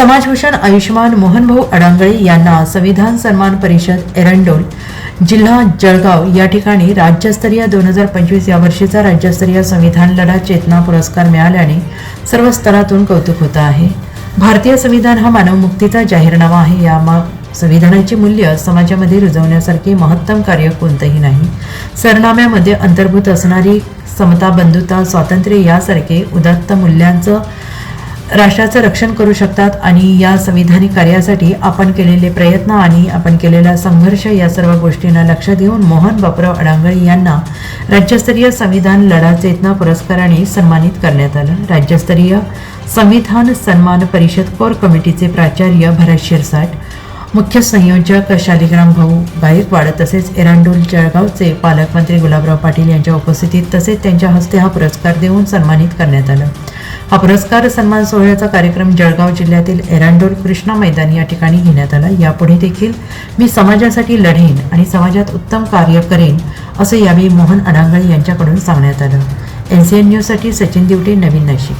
समाजभूषण आयुष्यमान मोहनभाऊ अडांगळे यांना संविधान सन्मान परिषद एरंडोल जिल्हा जळगाव या ठिकाणी राज्यस्तरीय दोन हजार पंचवीस या वर्षीचा राज्यस्तरीय संविधान लढा चेतना पुरस्कार मिळाल्याने सर्व स्तरातून कौतुक होत आहे. भारतीय संविधान हा मानवमुक्तीचा जाहीरनामा आहे. या मा संविधानाची मूल्य समाजामध्ये रुजवण्यासारखे महत्तम कार्य कोणतंही नाही. सरनाम्यामध्ये अंतर्भूत असणारी समता बंधुता स्वातंत्र्य यासारखे उदात्त मूल्यांचं राष्ट्राचं रक्षण करू शकतात आणि या संविधानिक कार्यासाठी आपण केलेले प्रयत्न आणि आपण केलेला संघर्ष या सर्व गोष्टींना लक्षात घेऊन मोहन बापराव अडांगळे यांना राज्यस्तरीय संविधान लढा चेतना पुरस्काराने सन्मानित करण्यात आलं. राज्यस्तरीय संविधान सन्मान परिषद कोर कमिटीचे प्राचार्य भरत शिरसाट मुख्य संयोजक शालिग्राम भाऊ गायकवाड तसेच एरांडोल जळगावचे पालकमंत्री गुलाबराव पाटील यांच्या उपस्थितीत तसेच त्यांच्या हस्ते हा पुरस्कार देऊन सन्मानित करण्यात आलं. हा पुरस्कार सन्मान सोहळ्याचा कार्यक्रम जळगाव जिल्ह्यातील एरांडोल कृष्णा मैदान या ठिकाणी घेण्यात आला. यापुढे देखील मी समाजासाठी लढेन आणि समाजात उत्तम कार्य करेन असं यावेळी मोहन अडांगळे यांच्याकडून सांगण्यात आलं. एन सी एन न्यूजसाठी सचिन दिवटे नवीन नाशिक.